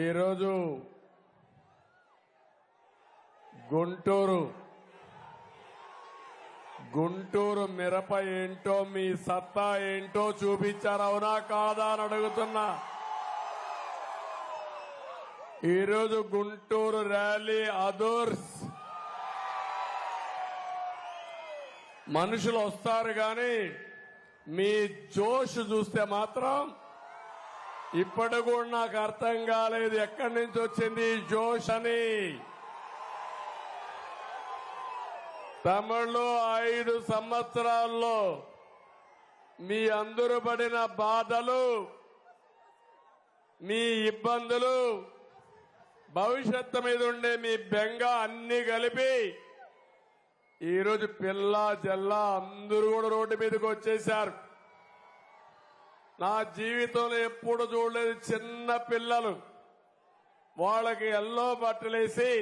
ఈరోజు గుంటూరు గుంటూరు మిరప ఏంటో మీ సత్తా ఏంటో చూపించారు అవునా కాదా అని అడుగుతున్నా. ఈరోజు గుంటూరు ర్యాలీ అదూర్స్. మనుషులు వస్తారు కానీ మీ జోష్ చూస్తే మాత్రం ఇప్పటి కూడా నాకు అర్థం కాలేదు. ఎక్కడి నుంచి వచ్చింది జోష్ అని? తమిళ్ళో ఐదు సంవత్సరాల్లో మీ అందరూ పడిన బాధలు మీ ఇబ్బందులు భవిష్యత్తు మీద ఉండే మీ బెంగ అన్ని కలిపి ఈరోజు పిల్ల జల్ల అందరూ కూడా రోడ్డు మీదకి వచ్చేశారు. నా జీవితంలో ఎప్పుడు చూడలేదు చిన్న పిల్లలు. వాళ్ళకి ఎల్లో బట్టలేసి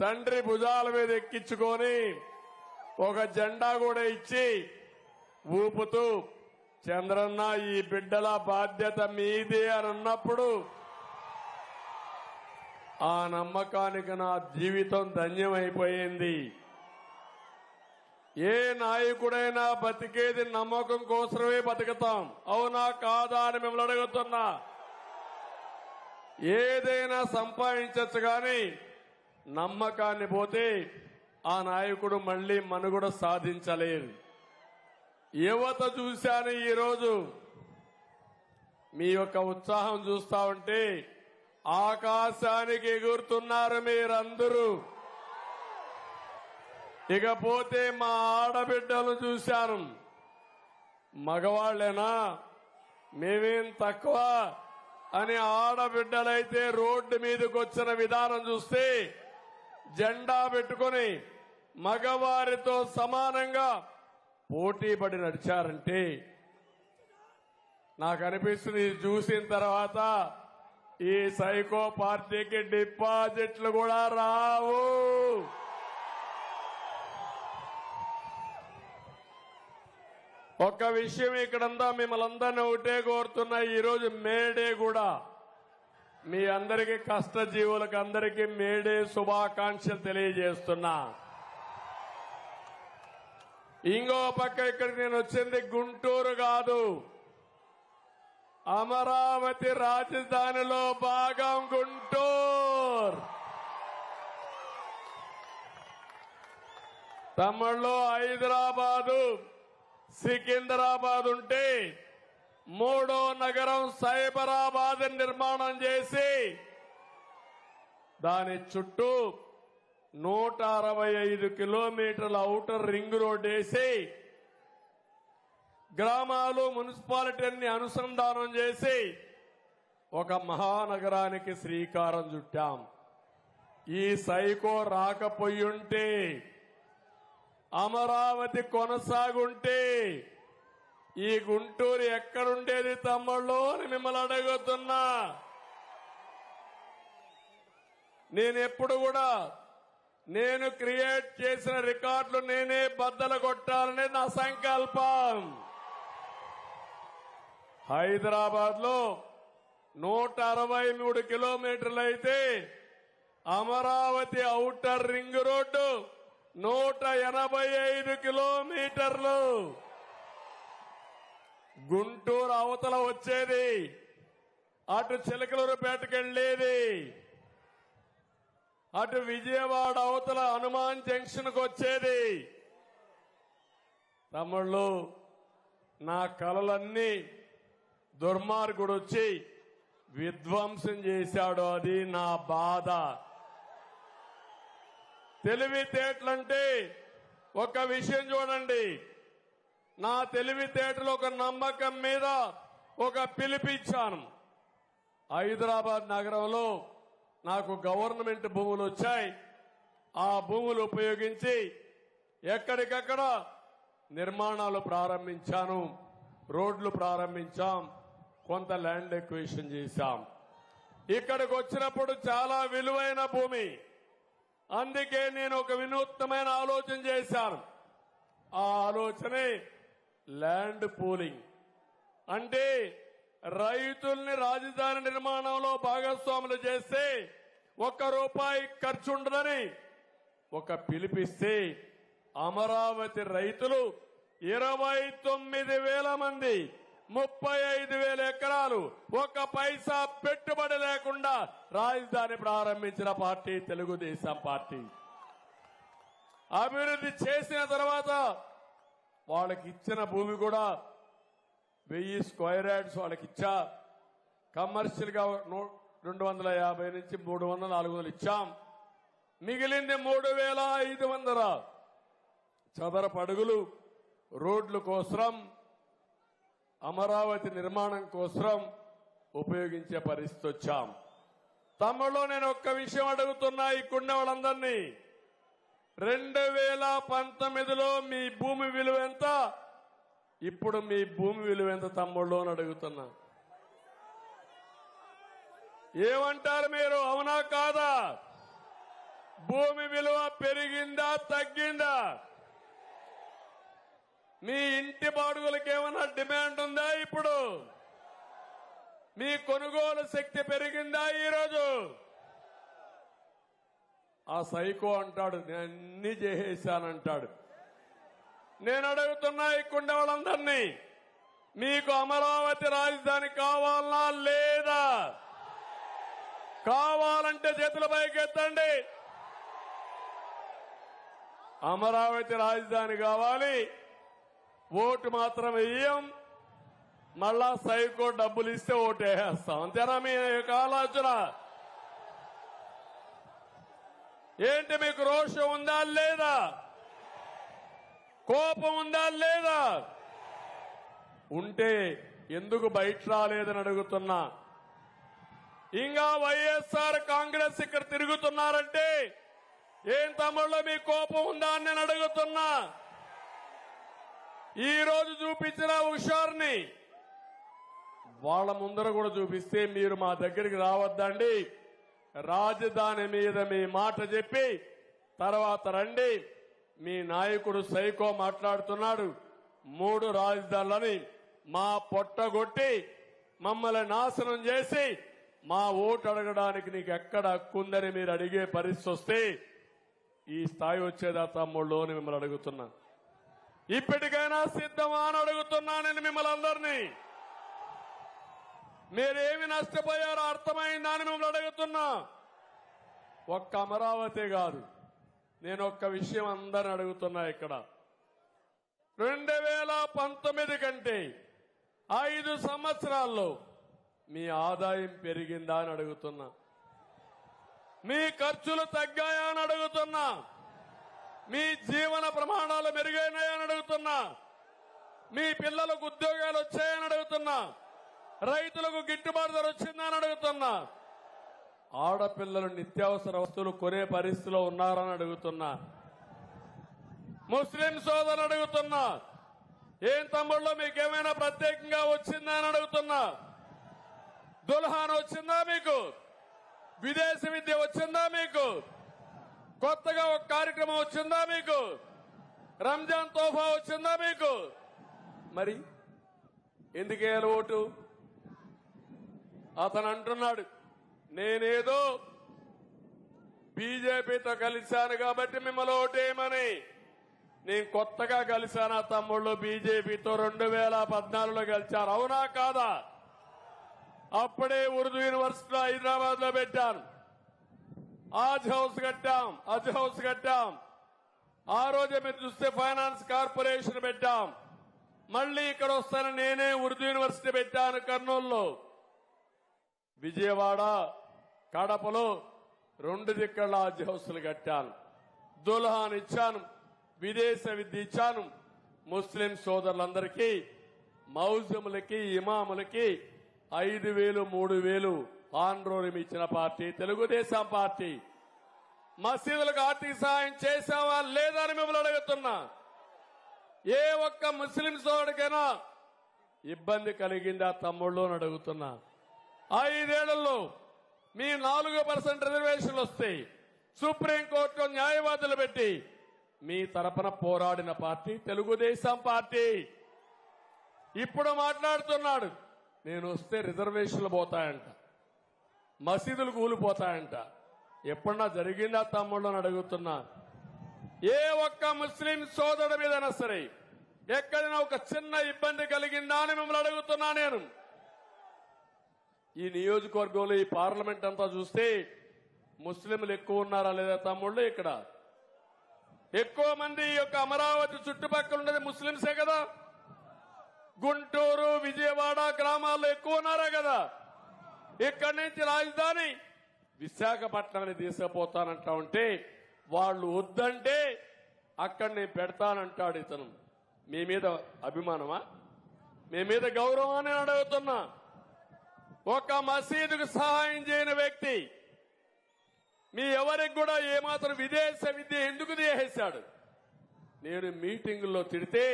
తండ్రి భుజాల మీద ఎక్కించుకొని ఒక జెండా కూడా ఇచ్చి ఊపుతూ చంద్రన్న ఈ బిడ్డల బాధ్యత మీదే అని అన్నప్పుడు ఆ నమ్మకానికి నా జీవితం ధన్యమైపోయింది. ఏ నాయకుడైనా బతికేది నమ్మకం కోసమే బతుకుతాం. అవునా కాదా అని మిమ్మల్ని అడుగుతున్నా. ఏదైనా సంపాదించచ్చు కానీ నమ్మకాన్ని పోతే ఆ నాయకుడు మళ్ళీ మనుగడ సాధించలేదు యువత చూశాను ఈరోజు. మీ యొక్క ఉత్సాహం చూస్తా ఉంటే ఆకాశానికి ఎగురుతున్నారు మీరందరూ. ఇకపోతే మా ఆడబిడ్డలు చూశాను మగవాళ్ళేనా? మేమేం తక్కువ? అని ఆడబిడ్డలైతే రోడ్డు మీదకి వచ్చిన విధానం చూస్తే జెండా పెట్టుకొని మగవారితో సమానంగా పోటీ పడి నడిచారంటే నాకు అనిపిస్తుంది చూసిన తర్వాత ఈ సైకో పార్టీకి డిపాజిట్లు కూడా రావు. ఒక్క విషయం ఇక్కడంతా మిమ్మల్ని అందరినీ ఒకటే కోరుతున్నా ఈరోజు మేడే కూడా మీ అందరికీ కష్టజీవులకు అందరికీ మేడే శుభాకాంక్షలు తెలియజేస్తున్నా. ఇంకో పక్క ఇక్కడికి నేను వచ్చింది గుంటూరు కాదు. అమరావతి రాజధానిలో భాగం గుంటూరు. తమిళ్ళో హైదరాబాదు. సికింద్రాబాద్ ఉంటే మూడో నగరం సైబరాబాద్ నిర్మాణం చేసి దాని చుట్టూ నూట అరవై ఐదు కిలోమీటర్ల ఔటర్ రింగ్ రోడ్ వేసి గ్రామాలు మున్సిపాలిటీని అనుసంధానం చేసి ఒక మహానగరానికి శ్రీకారం చుట్టాం. ఈ సైకో రాకపోయుంటే అమరావతి కొనసాగుంటే ఈ గుంటూరు ఎక్కడుండేది తమ్ముళ్ళు అని మిమ్మల్ని అడుగుతున్నా. నేను ఎప్పుడు కూడా నేను క్రియేట్ చేసిన రికార్డులు నేనే బద్దలు కొట్టాలనే నా సంకల్పం. హైదరాబాద్లో నూట అరవై మూడు కిలోమీటర్లు అయితే అమరావతి ఔటర్ రింగ్ రోడ్డు నూట ఎనభై ఐదు కిలోమీటర్లు గుంటూరు అవతల వచ్చేది. అటు చిలకలూరుపేటకెళ్ళేది అటు విజయవాడ అవతల హనుమాన్ జంక్షన్కు వచ్చేది. తమ్ముళ్ళు నా కలలన్నీ దుర్మార్గుడు వచ్చి విధ్వంసం చేశాడు. అది నా బాధ. తెలివితేటలంటే ఒక విషయం చూడండి. నా తెలివితేటలు ఒక నమ్మకం మీద ఒక పిలిపిచ్చాను హైదరాబాద్ నగరంలో నాకు గవర్నమెంట్ భూములు వచ్చాయి. ఆ భూములు ఉపయోగించి ఎక్కడికక్కడ నిర్మాణాలు ప్రారంభించాను. రోడ్లు ప్రారంభించాం. కొంత ల్యాండ్ ఎక్వేషన్ చేశాం. ఇక్కడికి వచ్చినప్పుడు చాలా విలువైన భూమి. అందుకే నేను ఒక వినూత్నమైన ఆలోచన చేశాను. ఆ ఆలోచనే ల్యాండ్ పూలింగ్. అంటే రైతుల్ని రాజధాని నిర్మాణంలో భాగస్వాములు చేస్తే ఒక్క రూపాయి ఖర్చు ఉండదని ఒక పిలిపిస్తే అమరావతి రైతులు ఇరవై తొమ్మిది వేల మంది ముప్పై ఐదు వేల ఎకరాలు ఒక పైసా పెట్టుబడి లేకుండా రాజధాని ప్రారంభించిన పార్టీ తెలుగుదేశం పార్టీ. అభివృద్ధి చేసిన తర్వాత వాళ్ళకి ఇచ్చిన భూమి కూడా వెయ్యి స్క్వేర్ యార్డ్స్ వాళ్ళకి ఇచ్చా. కమర్షియల్గా నూ- రెండు వందల యాభై నుంచి మూడు వందల నాలుగు వందలు ఇచ్చాం. మిగిలింది మూడు వేల ఐదు వందల. చదరపు అడుగులు రోడ్ల కోసం అమరావతి నిర్మాణం కోసం ఉపయోగించే పరిస్థితి వచ్చాం. తమలో నేను ఒక్క విషయం అడుగుతున్నా ఇక్కడున్న వాళ్ళందరినీ రెండు వేల పంతొమ్మిదిలో మీ భూమి విలువ ఎంత? ఇప్పుడు మీ భూమి విలువ ఎంత తమ్ముళ్ళు అని అడుగుతున్నా. ఏమంటారు మీరు? అవునా కాదా? భూమి విలువ పెరిగిందా తగ్గిందా? మీ ఇంటి బాడుగులకు ఏమైనా డిమాండ్ ఉందా ఇప్పుడు? మీ కొనుగోలు శక్తి పెరిగిందా ఈరోజు? ఆ సైకో అంటాడు నేను అన్ని చేసేశానంటాడు నేను అడుగుతున్నా ఈ వాళ్ళందరినీ మీకు అమరావతి రాజధాని కావాలనా లేదా? కావాలంటే చేతుల పైకెత్తండి అమరావతి రాజధాని కావాలి. ఓటు మాత్రం వెయ్యం. మళ్ళా సైకో డబ్బులు ఇస్తే ఓటేస్తాం అంతేనా మీ యొక్క ఆలోచన ఏంటి మీకు రోషం ఉందా లేదా? కోపం ఉందా లేదా? ఉంటే ఎందుకు బయట రాలేదని అడుగుతున్నా. ఇంకా వైఎస్ఆర్ కాంగ్రెస్ ఇక్కడ తిరుగుతున్నారంటే ఏం తమ్ముళ్ళు మీ కోపం ఉందా అని నేను అడుగుతున్నా. ఈ రోజు చూపించిన హుషార్ని వాళ్ళ ముందర కూడా చూపిస్తే మీరు మా దగ్గరికి రావద్దండి. రాజధాని మీద మీ మాట చెప్పి తర్వాత రండి. మీ నాయకుడు సైకో మాట్లాడుతున్నాడు. మూడు రాజధానులని మా పొట్టగొట్టి మమ్మల్ని నాశనం చేసి మా ఓటు అడగడానికి నీకు ఎక్కడ హక్కుందని మీరు అడిగే పరిస్థితి వస్తే ఈ స్థాయి వచ్చేదా తమ్ముళ్ళు అని మిమ్మల్ని అడుగుతున్నా. ఇప్పటికైనా సిద్ధమా అని అడుగుతున్నా నేను మిమ్మల్ని అందరినీ. మీరేమి నష్టపోయారో అర్థమైందా అని మిమ్మల్ని అడుగుతున్నా. ఒక్క అమరావతి కాదు నేను ఒక్క విషయం అందరిని అడుగుతున్నా ఇక్కడ. రెండు వేల పంతొమ్మిది కంటే ఐదు సంవత్సరాల్లో మీ ఆదాయం పెరిగిందా అని అడుగుతున్నా. మీ ఖర్చులు తగ్గాయా అని అడుగుతున్నా. మీ జీవన ప్రమాణాలు మెరుగైనాయని అడుగుతున్నా. మీ పిల్లలకు ఉద్యోగాలు వచ్చాయని అడుగుతున్నా. రైతులకు గిట్టుబాటు ధర వచ్చిందా అని అడుగుతున్నా. ఆడపిల్లలు నిత్యావసర వస్తువులు కొనే పరిస్థితిలో ఉన్నారని అడుగుతున్నా. ముస్లిం సోదరులు అడుగుతున్నా. ఏం తమ్ముళ్ళు మీకేమైనా ప్రత్యేకంగా వచ్చిందా అని అడుగుతున్నా. దుల్హాన్ వచ్చిందా మీకు? విదేశీ విద్య వచ్చిందా మీకు? కొత్తగా ఒక కార్యక్రమం వచ్చిందా మీకు? రంజాన్ తోఫా వచ్చిందా మీకు? మరి ఎందుకేయాలి ఓటు? అతను అంటున్నాడు నేనేదో బీజేపీతో కలిశాను కాబట్టి మిమ్మల్ని ఓటేయమని. నేను కొత్తగా కలిశాను ఆ తమ్ముళ్ళు బీజేపీతో రెండు వేల పద్నాలుగులో కలిశారు. అవునా కాదా? అప్పుడే ఉర్దూ యూనివర్సిటీలో హైదరాబాద్లో పెట్టాను. ఆజ్ హౌస్ కట్టాం అజ్ హౌస్ కట్టాం. ఆ రోజే మీరు చూస్తే ఫైనాన్స్ కార్పొరేషన్ పెట్టాం. మళ్ళీ ఇక్కడ వస్తాను నేనే ఉర్దూ యూనివర్సిటీ పెట్టాను కర్నూలులో. విజయవాడ కడపలో రెండు దిక్కల ఆజ్ హౌస్లు కట్టాను. దుల్హాన్ ఇచ్చాను విదేశ విద్య ఇచ్చాను. ముస్లిం సోదరులందరికీ మౌజములకి ఇమాములకి ఐదు వేలు మూడు వేలు ఆంధ్రోళం ఇచ్చిన పార్టీ తెలుగుదేశం పార్టీ. మసీదులకు ఆర్థిక సహాయం చేసావా లేదా అని మిమ్మల్ని అడుగుతున్నా. ఏ ఒక్క ముస్లిం సోదరుడికైనా ఇబ్బంది కలిగిందా తమ్ముళ్ళు అని అడుగుతున్నా. ఐదేళ్ళలో మీ నాలుగు పర్సెంట్ రిజర్వేషన్లు వస్తాయి సుప్రీంకోర్టులో న్యాయవాదులు పెట్టి మీ తరపున పోరాడిన పార్టీ తెలుగుదేశం పార్టీ. ఇప్పుడు మాట్లాడుతున్నాడు. నేను వస్తే రిజర్వేషన్లు పోతాయంట. మసీదులు కూలిపోతాయంట. ఎప్పుడన్నా జరిగిందా తమ్ముళ్ళు అని అడుగుతున్నా. ఏ ఒక్క ముస్లిం సోదరుడి మీదైనా సరే ఎక్కడైనా ఒక చిన్న ఇబ్బంది కలిగిందా అని మిమ్మల్ని అడుగుతున్నా నేను. ఈ నియోజకవర్గంలో ఈ పార్లమెంట్ అంతా చూస్తే ముస్లింలు ఎక్కువ ఉన్నారా లేదా తమ్ముళ్ళు ఇక్కడ? ఎక్కువ మంది ఈ యొక్క అమరావతి చుట్టుపక్కల ఉన్నది ముస్లింసే కదా? గుంటూరు విజయవాడ గ్రామాల్లో ఎక్కువ ఉన్నారా కదా? ఇక్కడి నుంచి రాజధాని విశాఖపట్నాన్ని తీసుకుపోతానంటా ఉంటే వాళ్ళు వద్దంటే అక్కడ నేను పెడతానంటాడు ఇతను. మీ మీద అభిమానమా? మీ మీద గౌరవాన్ని అడుగుతున్నా. ఒక మసీదుకు సహాయం చేయని వ్యక్తి మీ ఎవరికి కూడా ఏమాత్రం విదేశ విద్య ఎందుకు తీసేశాడు నేను మీటింగుల్లో తిడితే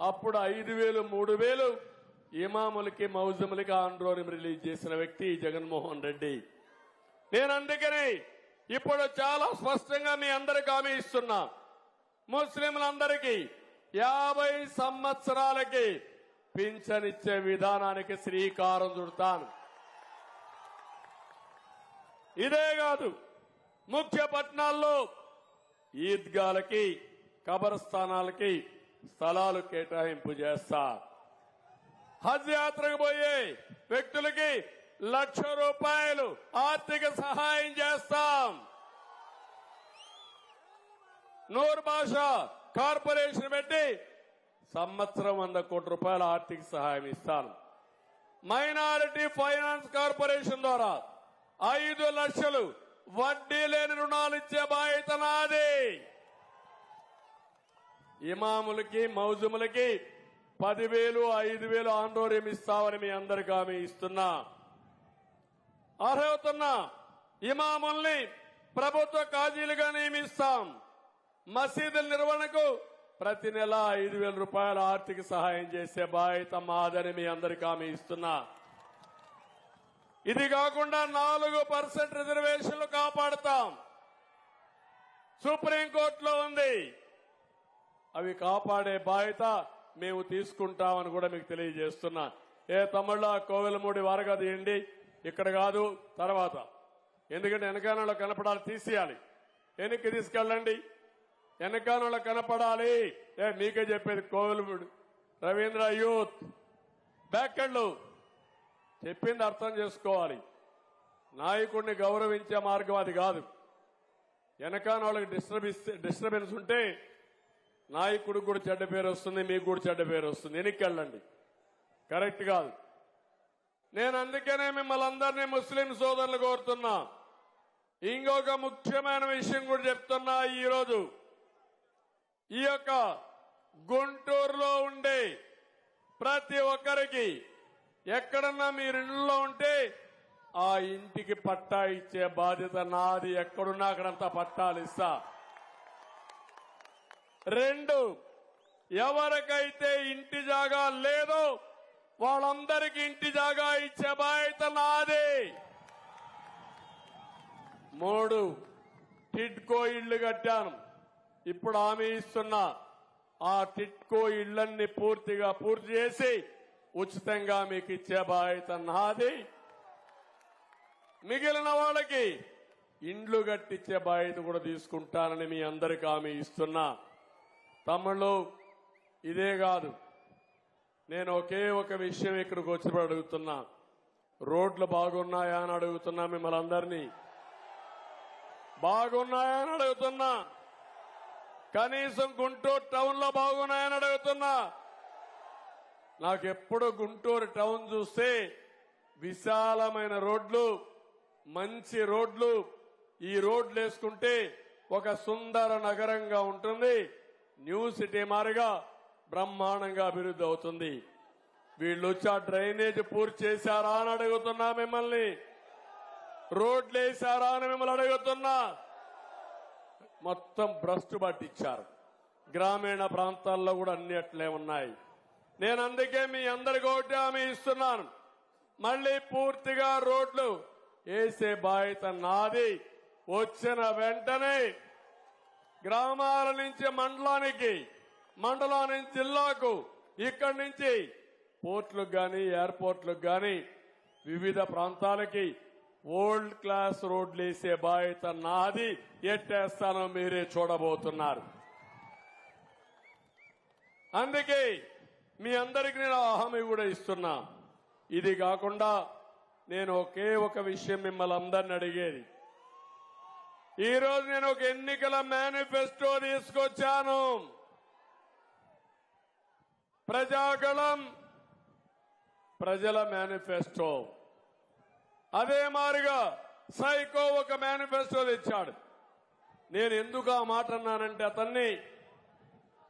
అప్పుడు ఐదు వేలు మూడు వేలు ఇమాములకి మౌజములకి ఆండ్రోని రిలీజ్ చేసిన వ్యక్తి జగన్మోహన్ రెడ్డి. నేను అందుకని ఇప్పుడు చాలా స్పష్టంగా మీ అందరికి హామీ ఇస్తున్నా. ముస్లింలందరికీ యాభై సంవత్సరాలకి పింఛనిచ్చే విధానానికి శ్రీకారం చుడతాను. ఇదే కాదు ముఖ్య పట్టణాల్లో ఈద్గాలకి కబరస్థానాలకి స్థలాలు కేటాయింపు చేస్తా. హజ్ యాత్రకు పోయే వ్యక్తులకి లక్ష రూపాయలు ఆర్థిక సహాయం చేస్తాం. నూరు భాష కార్పొరేషన్ పెట్టి సంవత్సరం వంద కోట్ల రూపాయల ఆర్థిక సహాయం ఇస్తాను. మైనారిటీ ఫైనాన్స్ కార్పొరేషన్ ద్వారా ఐదు లక్షలు వడ్డీ లేని రుణాలు ఇచ్చే బాధ్యత నాది. ఇమాములకి మౌజుములకి పదివేలు ఐదు వేలు ఆందోళన ఇస్తామని మీ అందరికి ఆమె ఇస్తున్నా. అర్హవుతున్నా ఇమాముల్ని ప్రభుత్వ కాజీలుగా నియమిస్తాం. మసీదుల నిర్వహణకు ప్రతి నెల ఐదు వేల రూపాయల ఆర్థిక సహాయం చేసే బాధ్యత మాదని మీ అందరికీ ఆమె ఇస్తున్నా. ఇది కాకుండా నాలుగు పర్సెంట్ రిజర్వేషన్లు కాపాడతాం. సుప్రీంకోర్టులో ఉంది. అవి కాపాడే బాధ్యత మేము తీసుకుంటామని కూడా మీకు తెలియజేస్తున్నా. ఏ తమిళ కోవెలమూడి వారగా తీయండి. ఇక్కడ కాదు తర్వాత. ఎందుకంటే వెనకాలలో కనపడాలి తీసేయాలి. వెనక్కి తీసుకెళ్ళండి. వెనకాల కనపడాలి. ఏ మీకే చెప్పేది కోవెలమూడి రవీంద్ర యూత్. బ్యాక్కెళ్ళు చెప్పింది అర్థం చేసుకోవాలి. నాయకుడిని గౌరవించే మార్గం అది కాదు. వెనకాన వాళ్ళకి డిస్టర్బెన్స్ డిస్టర్బెన్స్ ఉంటే నాయకుడికి కూడా చెడ్డ పేరు వస్తుంది మీకు కూడా చెడ్డ పేరు వస్తుంది. వెనక్కి కరెక్ట్ కాదు. నేను అందుకనే మిమ్మల్ని అందరినీ ముస్లిం సోదరులు కోరుతున్నా. ఇంకొక ముఖ్యమైన విషయం కూడా చెప్తున్నా ఈరోజు. ఈ యొక్క గుంటూరులో ఉండే ప్రతి ఒక్కరికి ఎక్కడన్నా మీరు ఇళ్ళలో ఉంటే ఆ ఇంటికి పట్టా ఇచ్చే బాధ్యత నాది. ఎక్కడున్నా అక్కడంతా పట్టాలు ఇస్తా. రెండు ఎవరికైతే ఇంటి జాగా లేదో వాళ్ళందరికీ ఇంటి జాగా ఇచ్చే బాధ్యత నాది. మూడు టిడ్కో ఇళ్ళు కట్టాను. ఇప్పుడు హామీ ఇస్తున్నా ఆ టిట్కో ఇళ్ళన్నీ పూర్తిగా పూర్తి చేసి ఉచితంగా మీకు ఇచ్చే బాధ్యత నాది. మిగిలిన వాళ్ళకి ఇండ్లు కట్టించే బాధ్యత కూడా తీసుకుంటానని మీ అందరికి హామీ ఇస్తున్నా. తమ్ముళ్ళు ఇదే కాదు. నేను ఒకే ఒక విషయం ఇక్కడికి వచ్చినప్పుడు అడుగుతున్నా. రోడ్లు బాగున్నాయా అని అడుగుతున్నా మిమ్మల్ని అందరినీ. బాగున్నాయా అని అడుగుతున్నా. కనీసం గుంటూరు టౌన్లో బాగున్నాయని అడుగుతున్నా. నాకెప్పుడు గుంటూరు టౌన్ చూస్తే విశాలమైన రోడ్లు మంచి రోడ్లు ఈ రోడ్లు వేసుకుంటే ఒక సుందర నగరంగా ఉంటుంది. న్యూ సిటీ మారిగా బ్రహ్మాండంగా అభివృద్ధి అవుతుంది. వీళ్ళు వచ్చి ఆ డ్రైనేజ్ పూర్తి చేశారా అని అడుగుతున్నా మిమ్మల్ని. రోడ్లు వేశారా అని మిమ్మల్ని అడుగుతున్నా. మొత్తం భ్రష్టు పట్టించారు. గ్రామీణ ప్రాంతాల్లో కూడా అన్ని అట్లే ఉన్నాయి. నేను అందుకే మీ అందరికి ఒకటి హామీ ఇస్తున్నాను. మళ్ళీ పూర్తిగా రోడ్లు వేసే బాధ్యత నాది. వచ్చిన వెంటనే గ్రామాల నుంచి మండలానికి మండలం నుంచి జిల్లాకు ఇక్కడి నుంచి పోర్ట్లకు కానీ ఎయిర్పోర్ట్లకు కానీ వివిధ ప్రాంతాలకి ఓల్డ్ క్లాస్ రోడ్లు వేసే బాధ్యత నాది. ఎట్టేస్తానో మీరే చూడబోతున్నారు. అందుకే మీ అందరికి నేను హామీ కూడా ఇస్తున్నా. ఇది కాకుండా నేను ఒకే ఒక విషయం మిమ్మల్ని అందరిని అడిగేది. ఈరోజు నేను ఒక ఎన్నికల మేనిఫెస్టో తీసుకొచ్చాను. ప్రజాగళం ప్రజల మేనిఫెస్టో. అదే మారుగా సైకో ఒక మేనిఫెస్టో తెచ్చాడు. నేను ఎందుకు ఆ మాట అన్నానంటే అతన్ని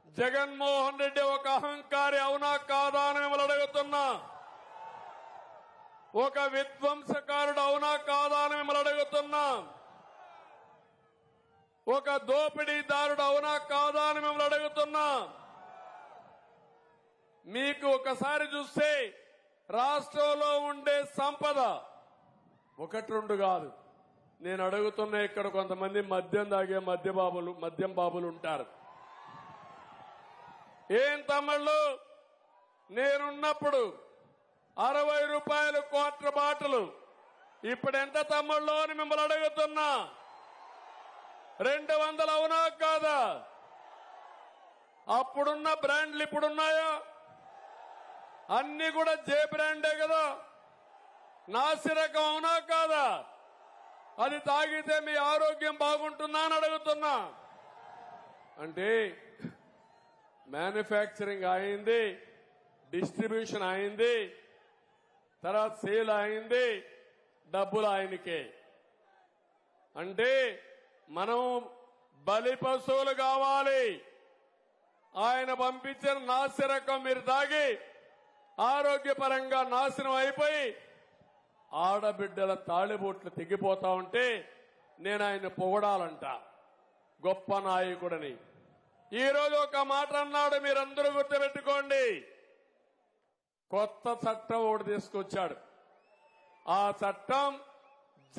జగన్మోహన్ రెడ్డి ఒక అహంకారి అవునా కాదా అని మిమ్మల్ని అడుగుతున్నా. ఒక విధ్వంసకారుడు అవునా కాదా అని మిమ్మల్ని అడుగుతున్నా. ఒక దోపిడీదారుడు అవునా కాదా అని మిమ్మల్ని అడుగుతున్నా. మీకు ఒకసారి చూస్తే రాష్ట్రంలో ఉండే సంపద ఒకటి రెండు కాదు. నేను అడుగుతున్న ఇక్కడ కొంతమంది మద్యం తాగే మద్య బాబులు మద్యం బాబులు ఉంటారు. ఏం తమ్ముళ్ళు? నేనున్నప్పుడు అరవై రూపాయలు క్వార్టర్ బాటలు. ఇప్పుడు ఎంత తమ్ముళ్ళు అని మిమ్మల్ని అడుగుతున్నా. రెండు వందలు అవునా కాదా? అప్పుడున్న బ్రాండ్లు ఇప్పుడున్నాయా? అన్ని కూడా జే బ్రాండే కదా. నాసిరకం అవునా కాదా? అది తాగితే మీ ఆరోగ్యం బాగుంటుందా అని అడుగుతున్నా. అంటే మ్యానుఫ్యాక్చరింగ్ అయింది డిస్ట్రిబ్యూషన్ అయింది తర్వాత సేల్ అయింది డబ్బులు ఆయనకే. అంటే మనం బలి పశువులు కావాలి. ఆయన పంపించిన నాసిరకం మీరు తాగి ఆరోగ్యపరంగా నాశనం అయిపోయి ఆడబిడ్డల తాళిబొట్లు తెగిపోతా ఉంటే నేను ఆయన పొగడాలంట. గొప్ప నాయకుడని. ఈరోజు ఒక మాట అన్నాడు మీరందరూ గుర్తుపెట్టుకోండి. కొత్త చట్టం ఒకటి తీసుకొచ్చాడు. ఆ చట్టం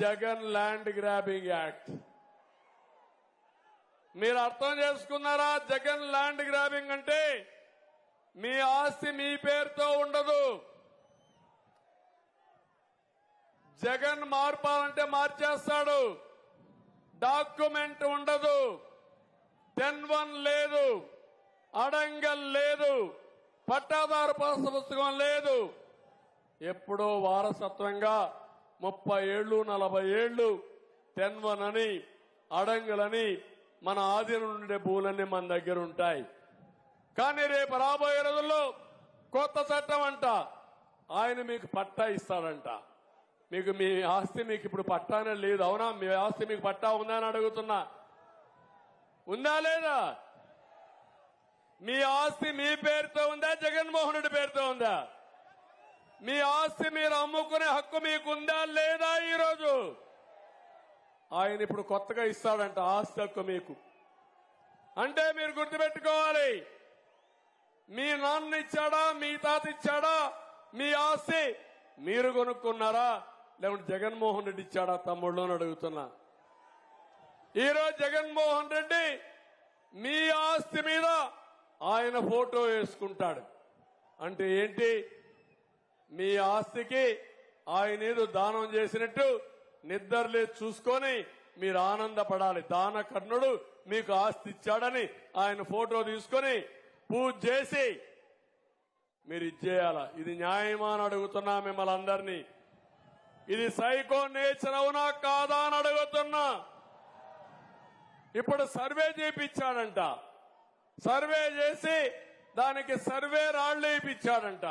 జగన్ ల్యాండ్ గ్రాబింగ్ యాక్ట్. మీరు అర్థం చేసుకున్నారా? జగన్ ల్యాండ్ గ్రాబింగ్ అంటే మీ ఆస్తి మీ పేరుతో ఉండదు. జగన్ మార్పాలంటే మార్చేస్తాడు. డాక్యుమెంట్ ఉండదు. టెన్ వన్ లేదు. అడంగల్ లేదు. పట్టాదారు పాస్ పుస్తకం లేదు. ఎప్పుడో వారసత్వంగా ముప్పై ఏళ్ళు నలభై ఏళ్ళు టెన్ వన్ అని అడంగులని మన ఆధీనం ఉండే భూలన్నీ మన దగ్గర ఉంటాయి. కానీ రేపు రాబోయే రోజుల్లో కొత్త చట్టం అంట. ఆయన మీకు పట్టా ఇస్తాడంట. మీకు మీ ఆస్తి మీకు ఇప్పుడు పట్టానే లేదు. అవునా? మీ ఆస్తి మీకు పట్టా ఉందా అని అడుగుతున్నా. ఉందా లేదా? మీ ఆస్తి మీ పేరుతో ఉందా? జగన్మోహన్ రెడ్డి పేరుతో ఉందా? మీ ఆస్తి మీరు అమ్ముకునే హక్కు మీకుందా లేదా ఈరోజు? ఆయన ఇప్పుడు కొత్తగా ఇస్తాడంట ఆస్తి హక్కు మీకు. అంటే మీరు గుర్తుపెట్టుకోవాలి. మీ నాన్న ఇచ్చాడా? మీ తాత ఇచ్చాడా? మీ ఆస్తి మీరు కొనుక్కున్నారా? లేకుంటే జగన్మోహన్ రెడ్డి ఇచ్చాడా తమ్ముళ్ళు అని అడుగుతున్నా. ఈరోజు జగన్మోహన్ రెడ్డి మీ ఆస్తి మీద ఆయన ఫోటో వేసుకుంటాడు. అంటే ఏంటి? మీ ఆస్తికి ఆయన ఏదో దానం చేసినట్టు నిద్రలే చూసుకొని మీరు ఆనందపడాలి. దాన కర్ణుడు మీకు ఆస్తి ఇచ్చాడని ఆయన ఫోటో తీసుకొని పూజ చేసి మీరు ఇచ్చేయాల ఇది న్యాయమా అని అడుగుతున్నా మిమ్మల్ని అందరినీ. ఇది సైకో నేచర్ అవునా కాదా అని అడుగుతున్నా. ఇప్పుడు సర్వే చేయించాడంట సర్వే చేసి దానికి సర్వే రాళ్ళు వేయించాడంట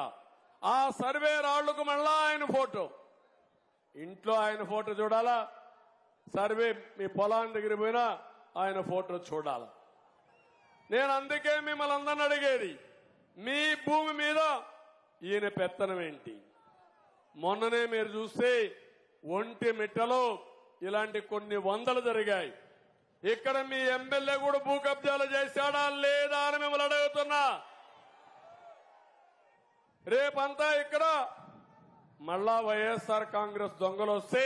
ఆ సర్వే రాళ్ళకు మళ్ళా ఆయన ఫోటో. ఇంట్లో ఆయన ఫోటో చూడాలా? సర్వే మీ పొలాన్ని దగ్గర పోయినా ఆయన ఫోటో చూడాలా? నేను అందుకే మిమ్మల్ని అందరిని అడిగేది మీ భూమి మీద ఈయన పెత్తనం ఏంటి? మొన్ననే మీరు చూస్తే ఒంటి మిట్టలో ఇలాంటి కొన్ని వందలు జరిగాయి. ఇక్కడ మీ ఎమ్మెల్యే కూడా భూ కబ్జాలు చేశాడా లేదా అని మిమ్మల్ని అడుగుతున్నా. రేపంతా ఇక్కడ మళ్ళా వైఎస్ఆర్ కాంగ్రెస్ దొంగలు వస్తే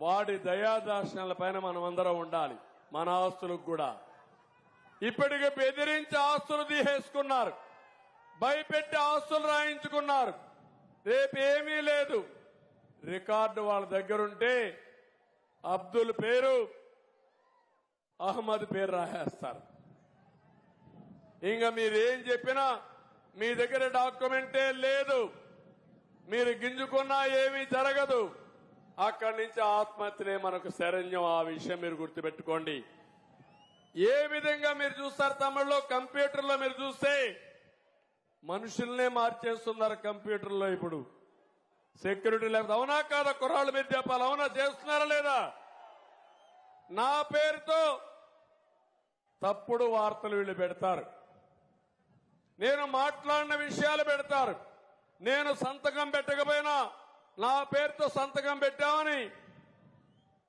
వాడి దయాదార్శనాల పైన మనం అందరం ఉండాలి మన ఆస్తులకు కూడా. ఇప్పటికి బెదిరించి ఆస్తులు తీసేసుకున్నారు భయపెట్టి ఆస్తులు రాయించుకున్నారు. రేపు ఏమీ లేదు. రికార్డు వాళ్ళ దగ్గరుంటే అబ్దుల్ పేరు అహ్మద్ పేరు రాసేస్తారు. ఇంకా మీరేం చెప్పినా మీ దగ్గర డాక్యుమెంటే లేదు. మీరు గింజుకున్నా ఏమీ జరగదు. అక్కడి నుంచి ఆత్మహత్యలే మనకు శరణ్యం. ఆ విషయం మీరు గుర్తుపెట్టుకోండి. ఏ విధంగా మీరు చూస్తారు తమిళలో? కంప్యూటర్లో మీరు చూస్తే మనుషుల్నే మార్చేస్తున్నారు కంప్యూటర్లో ఇప్పుడు. సెక్యూరిటీ లేకపోతే అవునా కాదా కుర్రాళ్ళు మీరు చెప్పాలి అవునా? చేస్తున్నారా లేదా? నా పేరుతో తప్పుడు వార్తలు వీళ్ళు పెడతారు. నేను మాట్లాడిన విషయాలు పెడతారు. నేను సంతకం పెట్టకపోయినా నా పేరుతో సంతకం పెట్టామని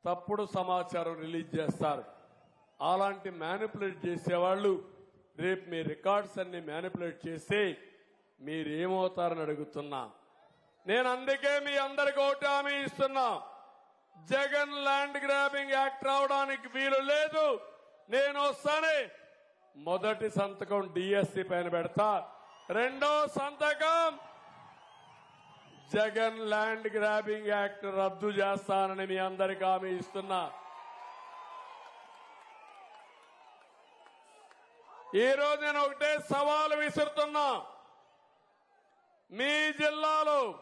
తప్పుడు సమాచారం రిలీజ్ చేస్తారు. అలాంటి మ్యానిపులేట్ చేసేవాళ్ళు రేపు మీ రికార్డ్స్ అన్ని మ్యానిపులేట్ చేసి మీరేమవుతారని అడుగుతున్నా. నేను అందుకే మీ అందరికి ఒకటి హామీ ఇస్తున్నా. జగన్ ల్యాండ్ గ్రాబింగ్ యాక్ట్ రావడానికి వీలు లేదు. నేను వస్తానే. మొదటి సంతకం డిఎస్సి పైన పెడతా. రెండో సంతకం జగన్ ల్యాండ్ గ్రాబింగ్ యాక్ట్ రద్దు చేస్తానని మీ అందరికి హామీ ఇస్తున్నా. ఈ రోజు నేను ఒకటే సవాలు విసురుతున్నా. మీ జిల్లాలో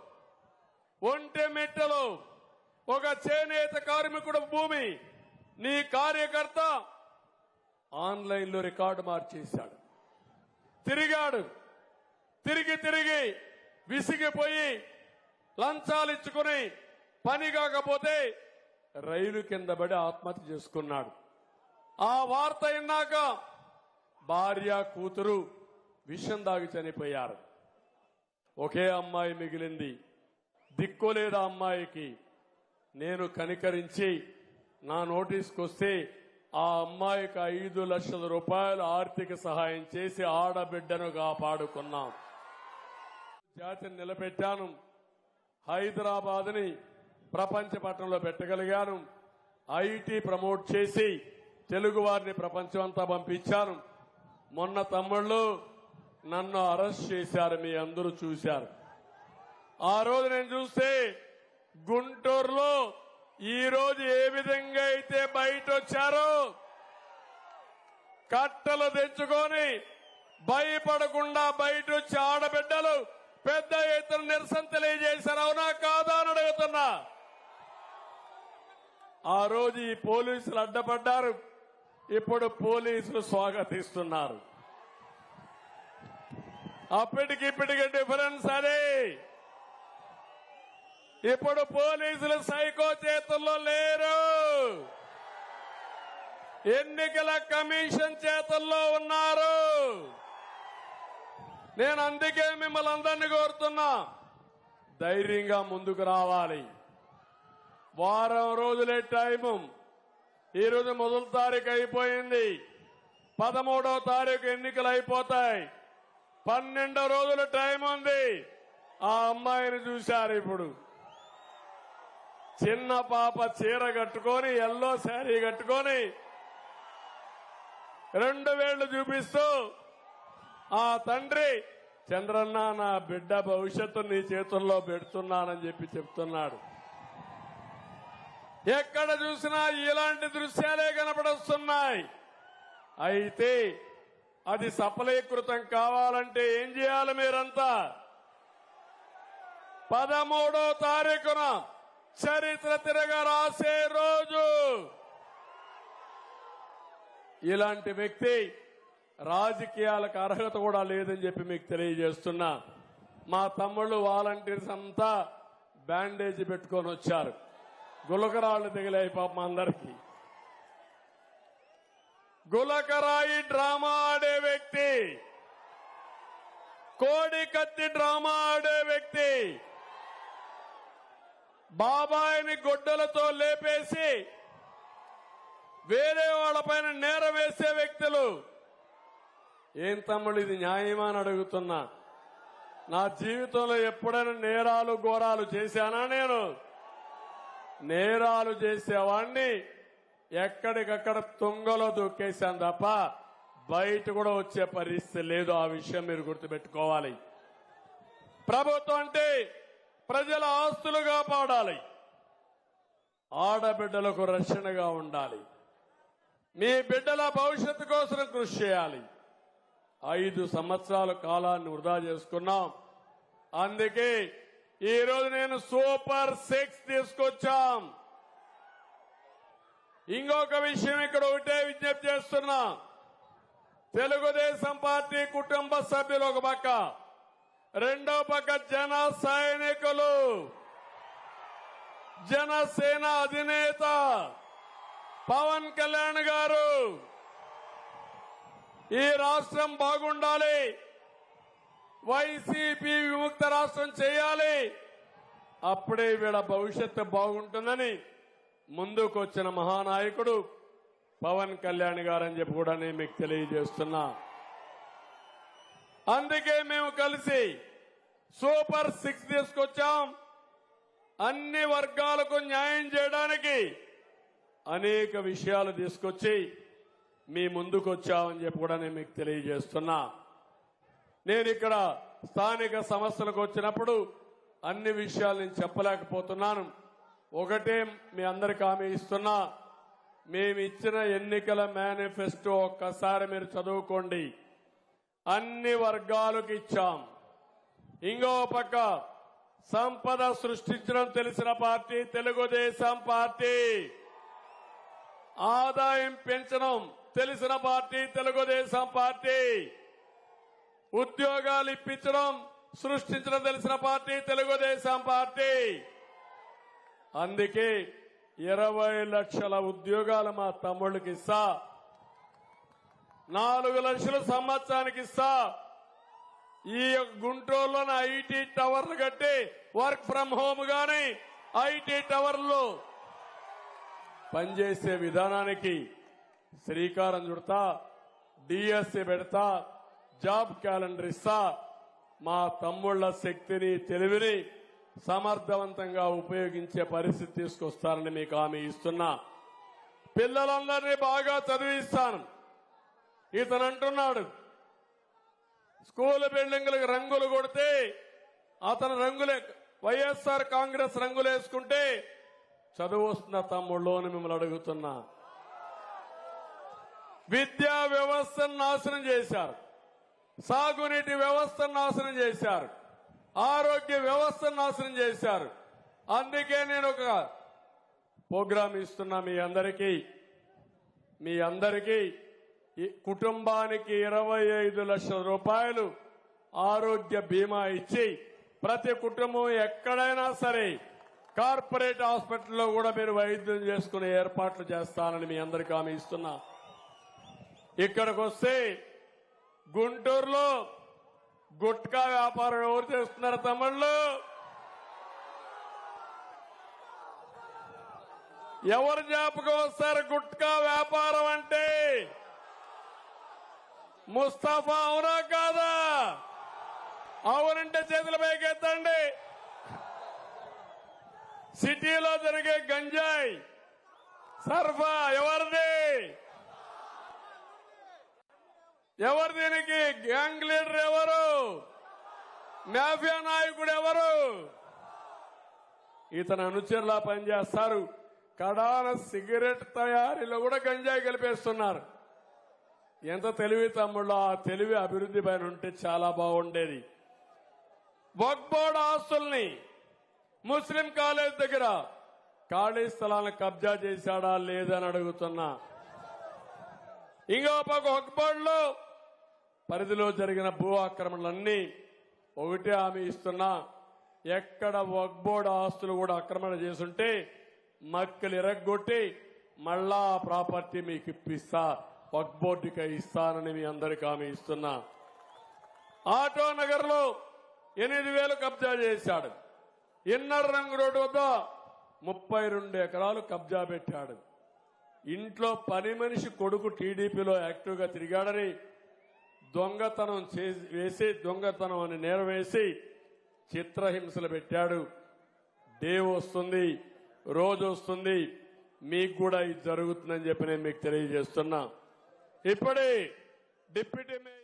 ఒంటెమిట్టలో ఒక చేనేత కార్మికుడు భూమి నీ కార్యకర్త ఆన్లైన్లో రికార్డు మార్చేశాడు. తిరిగాడు. తిరిగి తిరిగి విసిగిపోయి లంచాలు ఇచ్చుకుని పని కాకపోతే రైలు కింద పడి ఆత్మహత్య చేసుకున్నాడు. ఆ వార్త విన్నాక భార్య కూతురు విషం దాగి చనిపోయారు. ఒకే అమ్మాయి మిగిలింది. దిక్కోలేదా అమ్మాయికి నేను కనికరించి నా నోటీస్కి వస్తే ఆ అమ్మాయికి ఐదు లక్షల రూపాయలు ఆర్థిక సహాయం చేసి ఆడబిడ్డను కాపాడుకున్నాం. జాతిని నిలబెట్టాను. హైదరాబాద్ని ప్రపంచ పట్టణంలో పెట్టగలిగాను. ఐటీ ప్రమోట్ చేసి తెలుగు వారిని ప్రపంచం అంతా పంపించాను. మొన్న తమ్ముళ్ళు నన్ను అరెస్ట్ చేశారు మీ అందరూ చూశారు. ఆ రోజు నేను చూస్తే గుంటూరులో ఈ రోజు ఏ విధంగా అయితే బయట వచ్చారో కట్టలు తెచ్చుకొని భయపడకుండా బయట వచ్చి ఆడబిడ్డలు పెద్ద ఎత్తున నిరసన తెలియజేశారు. అవునా కాదా అని అడుగుతున్నా. ఆ రోజు ఈ పోలీసులు అడ్డపడ్డారు. ఇప్పుడు పోలీసులు స్వాగతిస్తున్నారు. అప్పటికి ఇప్పటికి డిఫరెన్స్ అదే. ఇప్పుడు పోలీసులు సైకో చేతుల్లో లేరు. ఎన్నికల కమిషన్ చేతుల్లో ఉన్నారు. నేను అందుకే మిమ్మల్ని అందరినీ కోరుతున్నా. ధైర్యంగా ముందుకు రావాలి. వారం రోజులే టైము. ఈరోజు మొదటి తారీఖు అయిపోయింది. పదమూడవ తారీఖు ఎన్నికలు అయిపోతాయి. పన్నెండో రోజుల టైం ఉంది. ఆ అమ్మాయిని చూశారు ఇప్పుడు. చిన్న పాప చీర కట్టుకొని ఎల్లో శారీ కట్టుకొని రెండు వేళ్ళు చూపిస్తూ ఆ తండ్రి చంద్రన్న నా బిడ్డ భవిష్యత్తు నీ చేతుల్లో పెడుతున్నానని చెప్పి చెప్తున్నాడు. ఎక్కడ చూసినా ఇలాంటి దృశ్యాలే కనపడొస్తున్నాయి. అయితే అది సఫలీకృతం కావాలంటే ఏం చేయాలి మీరంతా? పదమూడో తారీఖున చరిత్ర తిరగ రాసే రోజు. ఇలాంటి వ్యక్తి రాజకీయాలకు అర్హత కూడా లేదని చెప్పి మీకు తెలియజేస్తున్నా. మా తమ్ముళ్ళు వాలంటీర్స్ అంతా బ్యాండేజ్ పెట్టుకొని వచ్చారు. గులకరాళ్ళు తగిలాయి పాపం అందరికీ. గులకరాయి డ్రామా ఆడే వ్యక్తి. కోడి కత్తి డ్రామా ఆడే వ్యక్తి. బాబాయిని గొడ్డలతో లేపేసి వేరే వాళ్ళపైన నేర వేసే వ్యక్తులు. ఏం తమ్ముడు ఇది న్యాయమా అని అడుగుతున్నా. నా జీవితంలో ఎప్పుడైనా నేరాలు ఘోరాలు చేశానా నేను? నేరాలు చేసేవాడిని ఎక్కడికక్కడ తుంగలో దొక్కేశాను తప్ప బయట కూడా వచ్చే పరిస్థితి లేదు. ఆ విషయం మీరు గుర్తుపెట్టుకోవాలి. ప్రభుత్వం అంటే ప్రజల ఆస్తులు కాపాడాలి ఆడబిడ్డలకు రక్షణగా ఉండాలి. మీ బిడ్డల భవిష్యత్తు కోసం కృషి చేయాలి. ఐదు సంవత్సరాల కాలాన్ని వృధా చేసుకున్నాం. అందుకే ఈ రోజు నేను సూపర్ సిక్స్ తీసుకొచ్చాం. ఇంకొక విషయం ఇక్కడ ఒకటే విజ్ఞప్తి చేస్తున్నా. తెలుగుదేశం పార్టీ కుటుంబ సభ్యులు ఒక పక్క. రెండో పక్క జన సైనికులు. జనసేన అధినేత పవన్ కళ్యాణ్ గారు. ఈ రాష్ట్రం బాగుండాలి. వైసీపీ విముక్త రాష్ట్రం చేయాలి. అప్పుడే వీళ్ళ భవిష్యత్తు బాగుంటుందని ముందుకొచ్చిన మహానాయకుడు పవన్ కళ్యాణ్ గారని చెప్పి కూడా నేను మీకు తెలియజేస్తున్నా. అందుకే మేము కలిసి సూపర్ సిక్స్ తీసుకొచ్చాం. అన్ని వర్గాలకు న్యాయం చేయడానికి అనేక విషయాలు తీసుకొచ్చి మీ ముందుకొచ్చామని చెప్పి కూడా నేను మీకు తెలియజేస్తున్నా. నేను ఇక్కడ స్థానిక సమస్యలకు వచ్చినప్పుడు అన్ని విషయాలు నేను చెప్పలేకపోతున్నాను. ఒకటే మీ అందరికి హామీ ఇస్తున్నా. మేము ఇచ్చిన ఎన్నికల మేనిఫెస్టో ఒక్కసారి మీరు చదువుకోండి. అన్ని వర్గాలకు ఇచ్చాం. ఇంకో పక్క సంపద సృష్టించడం తెలిసిన పార్టీ తెలుగుదేశం పార్టీ. ఆదాయం పెంచడం తెలిసిన పార్టీ తెలుగుదేశం పార్టీ. ఉద్యోగాలు ఇప్పించడం సృష్టించడం తెలిసిన పార్టీ తెలుగుదేశం పార్టీ. అందుకే ఇరవై లక్షల ఉద్యోగాలు మా తమ్ముళ్ళకి ఇస్తా. నాలుగు లక్షల సంవత్సరానికి ఇస్తా. ఈ యొక్క గుంటూరులోని ఐటీ టవర్లు కట్టి వర్క్ ఫ్రం హోమ్ గాని ఐటీ టవర్లు పనిచేసే విధానానికి శ్రీకారం చుడతా డిఎస్సి పెడతా జాబ్ క్యాలెండర్ ఇస్తా. మా తమ్ముళ్ళ శక్తిని తెలివిని సమర్థవంతంగా ఉపయోగించే పరిస్థితి తీసుకొస్తారని మీకు హామీ ఇస్తున్నా. పిల్లలందరినీ బాగా చదివిస్తాను ఇతను అంటున్నాడు స్కూల్ బిల్డింగ్లకు రంగులు కొడితే అతను రంగులే వైఎస్ఆర్ కాంగ్రెస్ రంగులు వేసుకుంటే చదువు వస్తున్న తమ్ముళ్ళు అని మిమ్మల్ని అడుగుతున్నా. విద్యా వ్యవస్థను నాశనం చేశారు. సాగునీటి వ్యవస్థను నాశనం చేశారు. ఆరోగ్య వ్యవస్థను నాశనం చేశారు. అందుకే నేను ఒక ప్రోగ్రాం ఇస్తున్నా మీ అందరికీ. మీ అందరికీ కుటుంబానికి ఇరవై ఐదు లక్షల రూపాయలు ఆరోగ్య బీమా ఇచ్చి ప్రతి కుటుంబం ఎక్కడైనా సరే కార్పొరేట్ హాస్పిటల్లో కూడా మీరు వైద్యం చేసుకునే ఏర్పాట్లు చేస్తానని మీ అందరికీ హామీ ఇస్తున్నా. ఇక్కడికి వస్తే గుంటూరులో గుట్కా వ్యాపారం ఎవరు చేస్తున్నారు తమిళ్ళు ఎవరు జ్ఞాపకం వస్తారు గుట్కా వ్యాపారం అంటే? ముస్తాఫా అవునా కాదా? అవునంటే చేతుల పైకెత్తండి. సిటీలో జరిగే గంజాయి సర్ఫా ఎవరిది? ఎవరు దీనికి? గ్యాంగ్ లీడర్ ఎవరు? మాఫియా నాయకుడు ఎవరు? ఇతను అనుచరులా పనిచేస్తారు. కడాన సిగరెట్ తయారీలో కూడా గంజాయి కలిపేస్తున్నారు. ఎంత తెలివి తమ్ముళ్ళు ఆ తెలివి అభివృద్ధి పైన ఉంటే చాలా బాగుండేది. వక్బోర్డ్ ఆస్తుల్ని ముస్లిం కాలేజ్ దగ్గర ఖాళీ స్థలాలను కబ్జా చేశాడా లేదని అడుగుతున్నా. ఇంకో పక్క వక్బోర్డులో పరిధిలో జరిగిన భూ ఆక్రమణలన్నీ ఒకటే హామీ ఇస్తున్నా. ఎక్కడ వక్బోర్డ్ ఆస్తులు కూడా ఆక్రమణ చేసుంటే మక్కలు ఇరగ్గొట్టి మళ్ళా ఆ ప్రాపర్టీ మీకు ఇప్పిస్తా. వక్బోర్డుకి ఇస్తానని మీ అందరికి హామీ ఇస్తున్నా. ఆటో నగర్లో ఎనిమిది వేలు కబ్జా చేశాడు. ఇన్నర్ రంగు రోడ్డు వద్ద ముప్పై రెండు ఎకరాలు కబ్జా పెట్టాడు. ఇంట్లో పని మనిషి కొడుకు టీడీపీలో యాక్టివ్గా తిరిగాడని దొంగతనం చేసి వేసి దొంగతనం అని నేరం వేసి చిత్రహింసలు పెట్టాడు. డే వస్తుంది రోజు వస్తుంది మీకు కూడా ఇది జరుగుతుందని చెప్పి నేను మీకు తెలియజేస్తున్నా. ఇప్పుడే డిప్యూటీ మేయర్